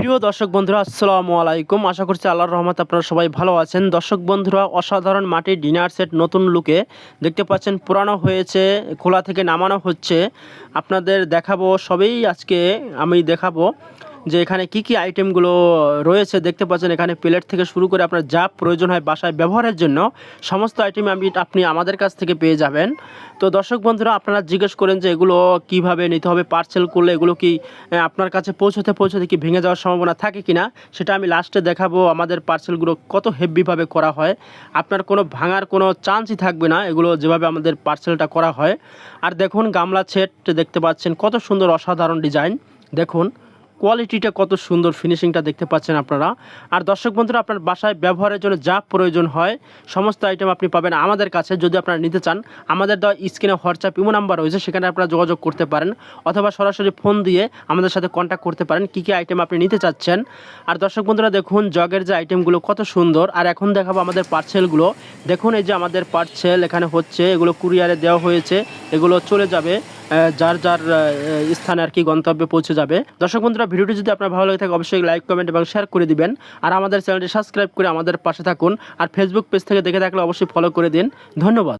প্রিয় দর্শক বন্ধুরা, আসসালামু আলাইকুম। আশা করছি আল্লাহর রহমত আপনারা সবাই ভালো আছেন। দর্শক বন্ধুরা, অসাধারণ মাটির ডিনার সেট নতুন লুকে দেখতে পাচ্ছেন, পুরানো হয়েছে, খোলা থেকে নামানো হচ্ছে। আপনাদের দেখাবো সবেই আজকে, আমি দেখাবো। যে এখানে কি কি আইটেমগুলো রয়েছে, দেখতে পাচ্ছেন এখানে প্লেট থেকে শুরু করে আপনার যা প্রয়োজন হয় বাসায় ব্যবহারের জন্য সমস্ত আইটেম আমি, আপনি আমাদের কাছ থেকে পেয়ে যাবেন। তো দর্শক বন্ধুরা, আপনারা জিজ্ঞেস করেন যে এগুলো কীভাবে নিতে হবে পার্সেল করলে এগুলো কি আপনার কাছে পৌঁছতে পৌঁছতে কি ভেঙে যাওয়ার সম্ভাবনা থাকে কিনা, সেটা আমি লাস্টে দেখাবো আমাদের পার্সেলগুলো কত হেভিভাবে করা হয়। আপনার কোনো ভাঙার কোনো চান্সই থাকবে না এগুলো যেভাবে আমাদের পার্সেলটা করা হয়। আর দেখুন, গামলা সেট দেখতে পাচ্ছেন, কত সুন্দর অসাধারণ ডিজাইন দেখুন কোয়ালিটিটা কত সুন্দর ফিনিশিংটা দেখতে পাচ্ছেন আপনারা। আর দর্শক বন্ধুরা, আপনার বাসায় ব্যবহারের জন্য যা প্রয়োজন হয়, সমস্ত আইটেম আপনি পাবেন আমাদের কাছে। যদি আপনারা নিতে চান, আমাদের দেওয়া স্ক্রিনে হোয়াটসঅ্যাপ ইমো নাম্বার রয়েছে, সেখানে আপনারা যোগাযোগ করতে পারেন অথবা সরাসরি ফোন দিয়ে আমাদের সাথে কন্ট্যাক্ট করতে পারেন কী কী আইটেম আপনি নিতে চাচ্ছেন। আর দর্শক বন্ধুরা, দেখুন জগের যে আইটেমগুলো কত সুন্দর। আর এখন দেখাবো আমাদের পার্সেলগুলো দেখুন এই যে আমাদের পার্সেল এখানে হচ্ছে, এগুলো কুরিয়ারে দেওয়া হয়েছে, এগুলো চলে যাবে। যার যার স্থানে আর কি গন্তব্যে পৌঁছে যাবে। দর্শক বন্ধুরা, ভিডিওটি যদি আপনার ভালো লাগে থাকে, অবশ্যই লাইক কমেন্ট এবং শেয়ার করে দিবেন। আর আমাদের চ্যানেলটি সাবস্ক্রাইব করে আমাদের পাশে থাকুন। আর ফেসবুক পেজ থেকে দেখে থাকলে অবশ্যই ফলো করে দিন। ধন্যবাদ।